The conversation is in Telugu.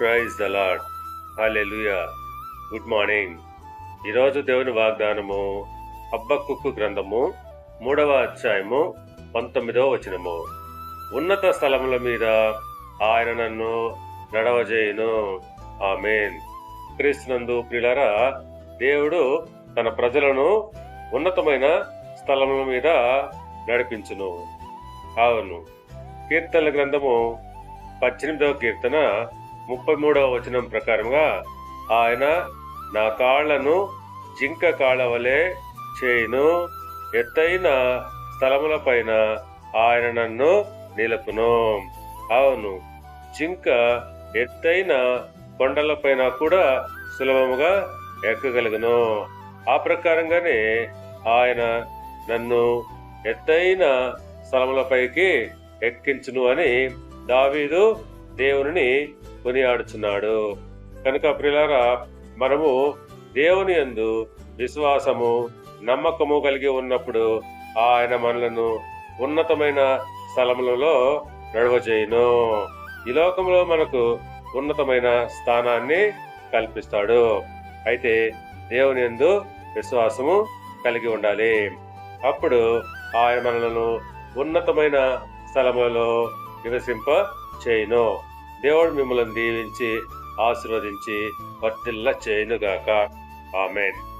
Praise the Lord hallelujah good morning ఈరోజు దేవుని వాగ్దానము హబ్బక్కుక్కు గ్రంథము మూడవ అధ్యాయము పంతొమ్మిదవ వచనము. ఉన్నత స్థలముల మీద ఆయన నన్ను నడవజేయును. ఆమెన్. క్రీస్తునందు ప్రిలరా దేవుడు తన ప్రజలను ఉన్నతమైన స్థలముల మీద నడిపించును. అవును. కీర్తనల గ్రంథము పద్దెనిమిదవ కీర్తన ముప్పై మూడవ వచనం ప్రకారంగా ఆయన నా కాళ్ళను జింక కాళ్ళ వలె చేయును. ఎత్తైన స్థలములపైన ఆయన నన్ను నిలుపును. అవును జింక ఎత్తైన కొండలపైన కూడా సులభముగా ఎక్కగలుగును. ఆ ప్రకారంగానే ఆయన నన్ను ఎత్తైన స్థలములపైకి ఎక్కించును అని దావీదు దేవుని కొనియాడుచున్నాడు. కనుక ప్రిలారా మనము దేవుని యందు విశ్వాసము నమ్మకము కలిగి ఉన్నప్పుడు ఆయన మనలను ఉన్నతమైన స్థలములలో నడవజేయును ఈ లోకంలో మనకు ఉన్నతమైన స్థానాన్ని కల్పిస్తాడు. అయితే దేవుని యందు విశ్వాసము కలిగి ఉండాలి. అప్పుడు ఆయన మనలను ఉన్నతమైన స్థలములలో నివసింప చేయును దేవుడు మిమ్మల్ని దీవించి ఆశీర్వదించి వర్తిల్ల చేయనుగాక. ఆమెన్.